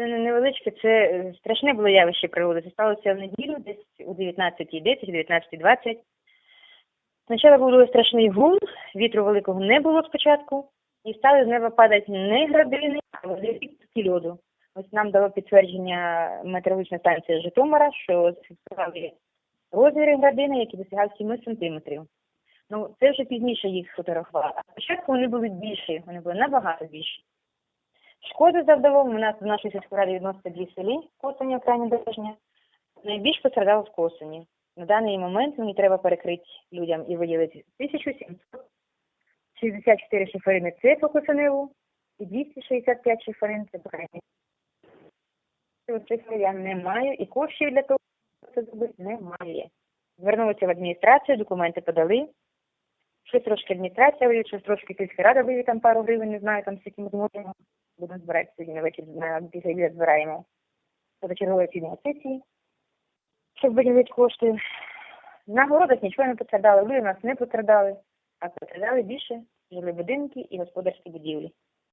Це не невеличке, це е, страшне було явище природи. Це сталося в неділю, десь у 19.10, 19.20. Спочатку був дуже страшний гул, вітру великого не було спочатку, і стали з неба падати не градини, а великі льоду. Ось нам дало підтвердження метеорологічна станція Житомира, що зафіксували розміри градини, які досягають 7 сантиметрів. Ну, це вже пізніше їх фотографували. А спочатку вони були більші, вони були набагато більші. Шкоди завдало, у нас в нашій сільській раді відноситься дві селі Косині, окраїні Бережня. Найбільш постраждало в Косині. На даний момент мені треба перекрити людям і виділити 1764 шиферини це по Косиневу і 265 шиферин це. Цього цифри я не маю і коштів для того, щоб це зробити, немає. Звернулися в адміністрацію, документи подали. Щось трошки адміністрація виявить, щось трошки сільська рада виявить там пару гривень, не знаю, там з яким зможемо. Будемо збирати сьогодні на вечір, на після обіду збираємо позачергової оцінювання сесії, щоб виділити кошти. На городах нічого не пострадали, люди нас не пострадали, а пострадали більше жили будинки і господарські будівлі.